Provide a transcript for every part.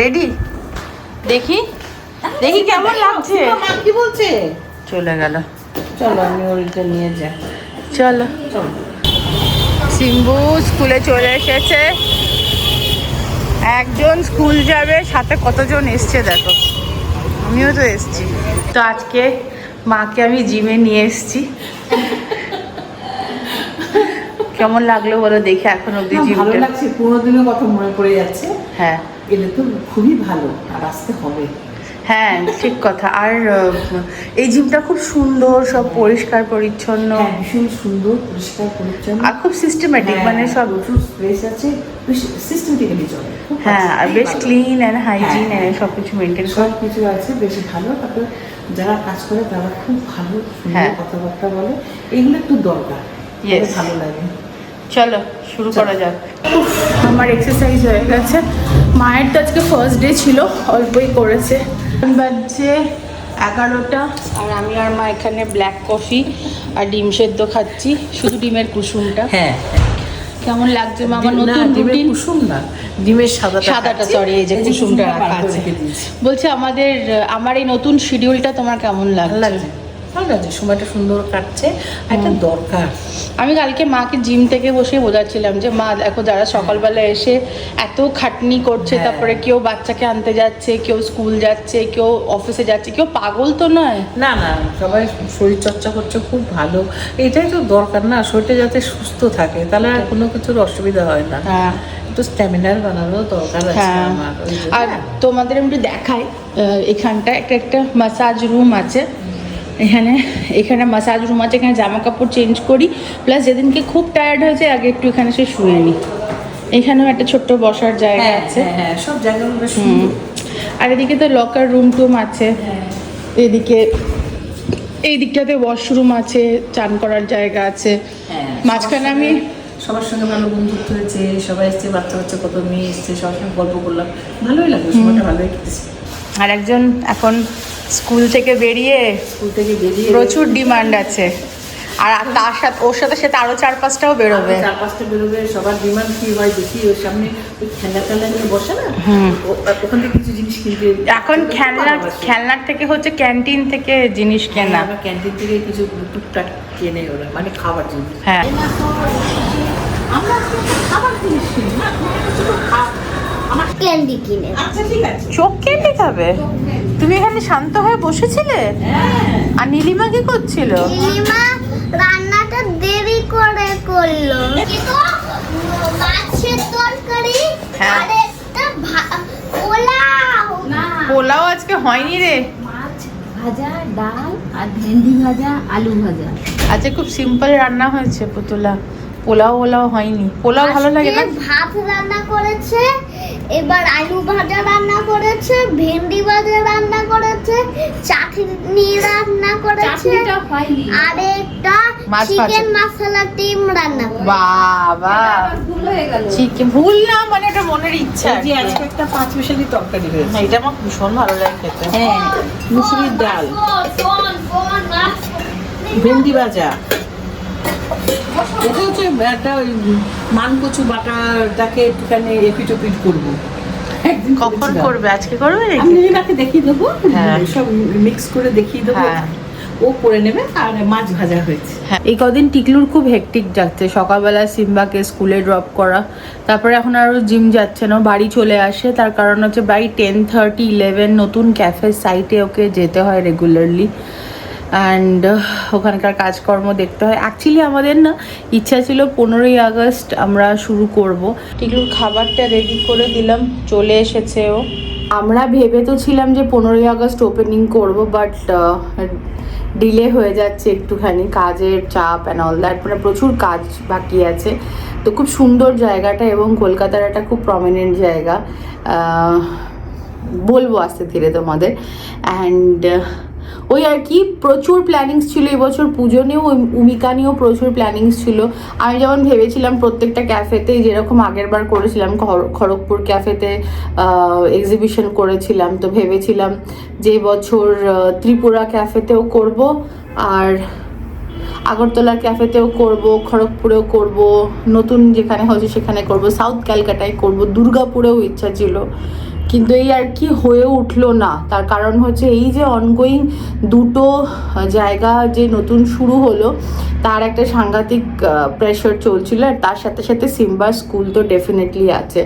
Ready দেখি। দেখি কেমন লাগছে? মা কি বলছে? চলে গেল। চলো আমি ওইটা নিয়ে যাই। চলো। চলো। সিম্বু স্কুলে চলে এসেছে। একজন স্কুল যাবে সাথে কতজন এসছে দেখো। আমিও তো এসছি। তো আজকে মাকে আমি জিমে নিয়ে এসছি। কেমন লাগল বলো দেখে এখন অব্দি জিম ভালো লাগছে পুরো দিনের কথা মনে পড়ে যাচ্ছে। হ্যাঁ। এলে তো খুবই ভালো আর আসতে হবে। হ্যাঁ ঠিক কথা। আর এই জিমটা খুব সুন্দর সব পরিষ্কার পরিচ্ছন্ন। হ্যাঁ ভীষণ সুন্দর পরিষ্কার পরিচ্ছন্ন। আর খুব সিস্টেম্যাটিক মানে সব প্রচুর স্পেস আছে সিস্টেমেটিক্যালি চলে হ্যাঁ আর বেশ ক্লিন অ্যান্ড হাইজিন হ্যাঁ। সব কিছু মেনটেন সব কিছু আছে বেশ ভালো। তারপরে যারা কাজ করে তারা খুব ভালো হ্যাঁ। কথাবার্তা বলে। এগুলো একটু দরকার. ভালো লাগে। চলো শুরু করা যাক। আমার এক্সারসাইজ হয়ে গেছে। মায়ের তো আজকে ফার্স্ট ডে ছিল অল্পই করেছে। বাজছে এগারোটা আর আমি আর মা এখানে ব্ল্যাক কফি আর ডিম সেদ্ধ খাচ্ছি শুধু ডিমের কুসুমটা। হ্যাঁ। কেমন লাগছে মা? আমার নতুন ডিমের রুটিন কুসুম না ডিমের সাদাটা সাদাটা। সরি এই যে কুসুমটা রাখা আছে। বলছি আমাদের আমার এই নতুন শিডিউলটা তোমার কেমন লাগছে। ভালো লাগছে সময়টা সুন্দর কাটছে আর এটা দরকার। আমি কালকে মাকে জিম থেকে বসে বোঝাচ্ছিলাম যে মা দেখো যারা সকালবেলা এসে এত খাটনি করছে হ্যাঁ। তারপরে কেউ বাচ্চাকে আনতে যাচ্ছে কেউ স্কুল যাচ্ছে কেউ অফিসে যাচ্ছে কেউ পাগল তো নয়? না না সবাই শরীর চর্চা করছে খুব ভালো। এটাই তো দরকার না শরীরটা যাতে সুস্থ থাকে তাহলে আর কোনো কিছুর অসুবিধা হয় না। হ্যাঁ। একটু স্ট্যামিনার বানানো দরকার আছে হ্যাঁ। আমার আর তোমাদের আমি একটু দেখাই এখানটা একটা একটা মাসাজ রুম আছে। এখানে এখানে মাসাজ রুম আছে এখানে জামা কাপড় চেঞ্জ করি প্লাস যেদিনকে খুব টায়ার্ড হয়েছে আগে একটু এখানে সে শুয়ে নিই এখানেও একটা ছোট্ট বসার জায়গা হ্যাঁ আছে। হ্যাঁ হ্যাঁ সব জায়গাগুলো আর এদিকে তো লকার রুম টুম আছে। এদিকে এই দিকটাতে ওয়াশরুম আছে চান করার জায়গা আছে। হ্যাঁ, মাঝখানে আমি সবার সঙ্গে ভালো বন্ধুত্ব হয়েছে সবাই এসছে বাচ্চা বাচ্চা কত মেয়ে এসছে সবার সঙ্গে গল্প করলাম। ভালোই লাগল সময়টা ভালোই কেটেছে। আর একজন এখন স্কুল থেকে বেরিয়ে স্কুল থেকে বেরিয়ে প্রচুর ডিমান্ড আছে। আর তার সাথে ওর সাথে সাথে আরও চার পাঁচটাও বেরোবে। চার পাঁচটা বেরোবে সবার ডিমান্ড কি হয় দেখি ওর সামনে ওই খেলনা টেলনা নিয়ে বসে না? ও- ওখান থেকে কিছু জিনিস কিনতে এখন খেলনা খেলনার থেকে হচ্ছে ক্যান্টিন থেকে জিনিস কেনা। আমরা ক্যান্টিন থেকে কিছু টুকটাক কেনে ওরা মানে খাবার জিনিস। হ্যাঁ। আমরা খাবার জিনিস কিনি না ক্যান্ডি কিনে। আচ্ছা ঠিক আছে। চোখ খাবে? তুমি এখানে শান্ত হয়ে বসেছিলে? আর নীলিমা কি করছিল? নীলিমা রান্নাটা দেরি করে করল। কিন্তু মাছের তরকারি হ্যাঁ। আর একটা পোলাও। পোলাও আজকে হয়নি রে। মাছ ভাজা ডাল আর ভেন্ডি ভাজা আলু ভাজা। আজকে খুব সিম্পল রান্না হয়েছে পুতুলা। পোলাও ওলাও হয়নি পোলাও ভালো লাগে না ভাত রান্না করেছে এবার আলু ভাজা রান্না করেছে ভেন্ডি ভাজা রান্না করেছে চাটনি রান্না করেছে আর একটা চিকেন মশলা টিম রান্না করেছে বাবা ভুল হয়ে গেল চিকেন ভুল না মানে এটা মনের ইচ্ছা যে আজকে একটা পাঁচ মিশালি তরকারি হয়েছে এটা আমার ভীষণ ভালো লাগে খেতে হ্যাঁ মুসুরির ডাল ভেন্ডি ভাজা এটা হচ্ছে একটা ওই মান কচু বাটাটাকে একটুখানি এপিট ওপিট করব কখন করবে? আজকে করবে আমি নীলিমাকে দেখিয়ে দেবো। হ্যাঁ। সব মিক্স করে দেখিয়ে দেবো। হ্যাঁ। ও করে নেবে আর মাছ ভাজা হয়েছে। হ্যাঁ। এই কদিন টিকলুর খুব হেকটিক যাচ্ছে। সকালবেলা সিম্বাকে স্কুলে ড্রপ করা। তারপরে এখন আরও জিম যাচ্ছে না ও বাড়ি চলে আসে। তার কারণ হচ্ছে বাই টেন থার্টি ইলেভেন নতুন ক্যাফে সাইটে ওকে যেতে হয় রেগুলারলি অ্যান্ড ওখানকার কাজকর্ম দেখতে হয়। অ্যাকচুয়ালি আমাদের না ইচ্ছা ছিল পনেরোই আগস্ট আমরা শুরু করব। টিকলুর খাবারটা রেডি করে দিলাম, চলে এসেছে ও। আমরা ভেবে তো ছিলাম যে পনেরোই আগস্ট ওপেনিং করব বাট ডিলে হয়ে যাচ্ছে একটুখানি, কাজের চাপ অ্যান্ড অল দ্যাট মানে প্রচুর কাজ বাকি আছে। তো খুব সুন্দর জায়গাটা এবং কলকাতার একটা খুব প্রমিনেন্ট জায়গা। বলব আস্তে ধীরে তোমাদের। অ্যান্ড ওই আর কি প্রচুর প্ল্যানিংস ছিল এবছর পুজো নিয়েও উম- উমিকা নিয়েও প্রচুর প্ল্যানিংস ছিল। আমি যেমন ভেবেছিলাম প্রত্যেকটা ক্যাফেতেই যেরকম আগের বার করেছিলাম খড়- খড়গপুর ক্যাফেতে এক্সিবিশন করেছিলাম, তো ভেবেছিলাম যে বছর ত্রিপুরা ক্যাফেতেও করব আর আগরতলা ক্যাফেতেও করব, খড়গপুরেও করব, নতুন যেখানে হচ্ছে সেখানে করব সাউথ ক্যালকাটায় করব, দুর্গাপুরেও ইচ্ছা ছিল। কিন্তু এই আর কি হয়ে উঠল না। তার কারণ হচ্ছে এই যে অনগোয়িং দুটো জায়গা যে নতুন শুরু হলো, তার একটা সাংঘাতিক প্রেশার চলছিল আর তার সাথে সাথে সিম্বা স্কুল তো ডেফিনেটলি আছে।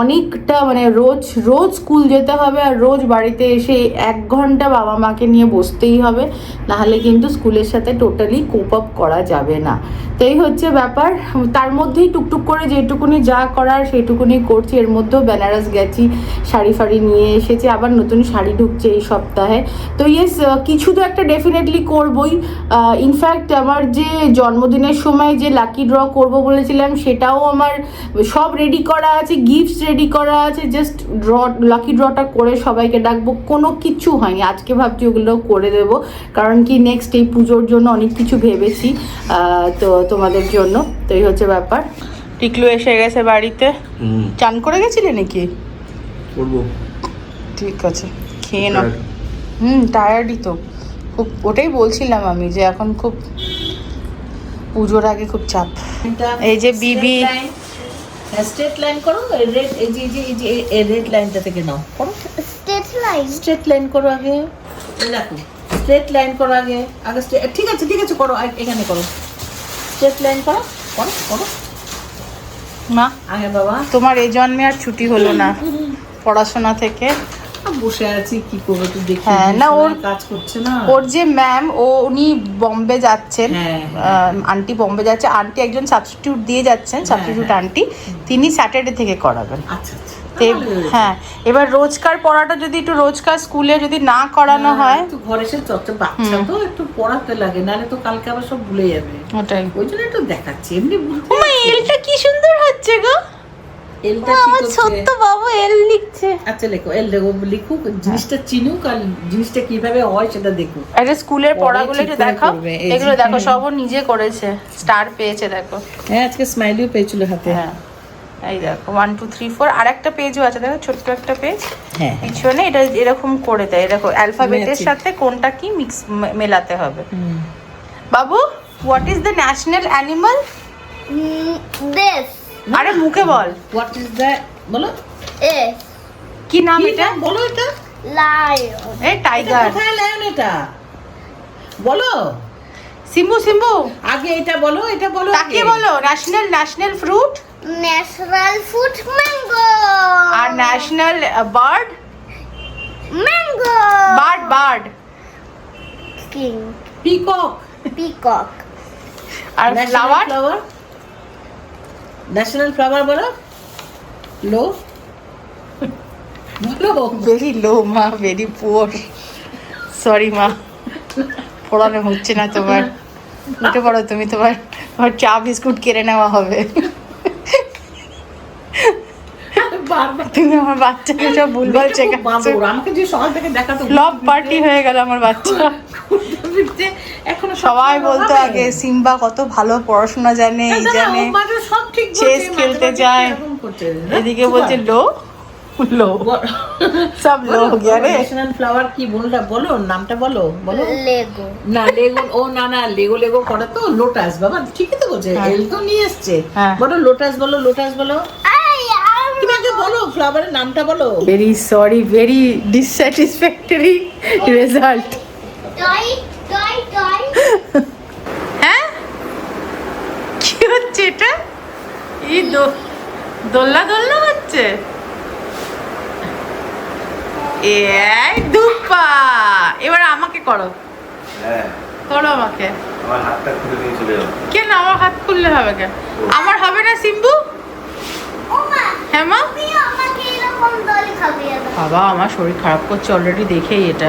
অনেকটা মানে রোজ রোজ স্কুল যেতে হবে আর রোজ বাড়িতে এসে এক ঘণ্টা বাবা মাকে নিয়ে বসতেই হবে, নাহলে কিন্তু স্কুলের সাথে টোটালি কোপ আপ করা যাবে না। তো এই হচ্ছে ব্যাপার। তার মধ্যেই টুকটুক করে যেটুকুনি যা করার সেটুকুনি করছি। এর মধ্যেও বেনারস গেছি শাড়ি ফাড়ি নিয়ে এসেছি আবার নতুন শাড়ি ঢুকছে এই সপ্তাহে। তো ইয়েস কিছু তো একটা ডেফিনেটলি করবই। ইনফ্যাক্ট আমার যে জন্মদিনের সময় যে লাকি ড্র করব বলেছিলাম সেটাও আমার সব রেডি করা আছে গিফটস রেডি করা আছে জাস্ট ড্র লাকি ড্রটা করে সবাইকে ডাকবো। কোনো কিছু হয়নি আজকে ভাবছি ওগুলো করে দেব। কারণ কি নেক্সট এই পুজোর জন্য অনেক কিছু ভেবেছি তো তোমাদের জন্য। তো এই হচ্ছে ব্যাপার। টিকলু এসে গেছে বাড়িতে। চান করে গেছিলে নাকি? করব। ঠিক আছে খেয়ে নাও। হুম টায়ার্ডই তো। খুব ওটাই বলছিলাম আমি যে এখন খুব পুজোর আগে খুব চাপ। এই যে বিবি স্ট্রেট লাইন করো রেড এই যে এই যে এই রেড লাইনটা থেকে নাও। করো। স্টেট লাইন স্ট্রেট লাইন করো আগে। এই দেখো স্ট্রেট লাইন করো আগে। আগে ঠিক আছে ঠিক আছে করো এখানে করো। স্ট্রেট লাইন করো করো করো। মা আগে বাবা। তোমার এই জন্মে আর ছুটি হলো না। পড়াশোনা থেকে। বসে আছি কি করব তুই দেখি। হ্যাঁ, না, ওর- কাজ করছে না। ওর যে ম্যাম ও উনি বম্বে যাচ্ছেন। হ্যাঁ, আন্টি বম্বে যাচ্ছে। আন্টি একজন সাবস্টিটিউট দিয়ে যাচ্ছেন সাবস্টিটিউট আন্টি। তিনি স্যাটারডে থেকে করাবেন। আচ্ছা আচ্ছা। হ্যাঁ এবার রোজকার পড়াটা যদি একটু রোজকার স্কুলে যদি না করানো হ্যাঁ, হয়। একটু ঘরে এসে চর্চা বাচ্চা তো একটু পড়াতে লাগে নাহলে তো কালকে আবার সব ভুলে যাবে। ওটাই। ওই জন্য একটু দেখাচ্ছি এমনি এলটা কি সুন্দর হচ্ছে গো। এলটা আমার ঠিক বাবু এল লিখছে। আচ্ছা লেখো এল লেখো লিখুক জিনিসটা চিনুক আর জিনিসটা কীভাবে হয় সেটা দেখুক। একটা স্কুলের পড়াগুলো একটু এগুলো দেখো সব ও নিজে করেছে স্টার পেয়েছে দেখো। হ্যাঁ আজকে স্মাইলিও পেয়েছিল হাতে। হ্যাঁ এই দেখো ওয়ান টু থ্রি ফোর আর একটা পেজও আছে দেখো ছোট্ট একটা পেজ হ্যাঁ পিছনে এটা এরকম করে দেয় দেখো অ্যালফাবেটের সাথে কোনটা কি মিক্স মেলাতে হবে। হুম। বাবু what is the national animal দেশ। আরে মুখে বল। হোয়াট ইজ দ্য বলো। এ। কি নাম এটা? বলো এটা। লায়ন এই টাইগার কোথায় লায়ন এটা? বলো। সিম্বু সিম্বু। আগে এটা বলো এটা বলো তাকে আগে। বলো national national fruit national food mango আর national bird mango bird bird king peacock peacock আর ফ্লাওয়ার ফ্লাওয়ার ন্যাশনাল ফ্লাওয়ার বলো? লো? বলো। ভেরি লো মা ভেরি পুয়ার সরি মা। পড়ানো হচ্ছে না তোমার। উঠে পড়ো তুমি তোমার তোমার চা বিস্কুট কেড়ে নেওয়া হবে। তুমি আমার বাচ্চাকে সব ভুলভাল বাবুর। আমাকে যে সকাল থেকে দেখাতো ফ্লপ পার্টি হয়ে গেল আমার বাচ্চা। এখনও সবাই বলতো আগে সিম্বা কত ভালো পড়াশোনা জানে এই জানে। সব ঠিক Chess খেলতে যায়। এদিকে বলছে লো লো। সব লো গিয়া রে ন্যাশনাল ফ্লাওয়ার কি বলটা বলো নামটা বলো বলো। লেগো না লেগো ও না না লেগো লেগো করে তো লোটাস বাবা ঠিকই তো বলছে হ্যাঁ। এল তো নিয়ে এসছে। হ্যাঁ। বলো লোটাস বলো লোটাস বলো। তুমি আগে বলো ফ্লাওয়ারের নামটা বলো। Very sorry very dissatisfactory result হ্যাঁ? কি হচ্ছে এটা? এই দো- দোল্লা দোল্লা হচ্ছে? এই দুপা এবার আমাকে করো। হ্যাঁ। করো আমাকে। আমার হাতটা খুলে নিয়ে চলে যাব কেন আমার হাত খুললে হবে কেন? আমার হবে না সিম্বু? হ্যাঁ মা? বাবা আমার শরীর খারাপ করছে অলরেডি দেখেই এটা।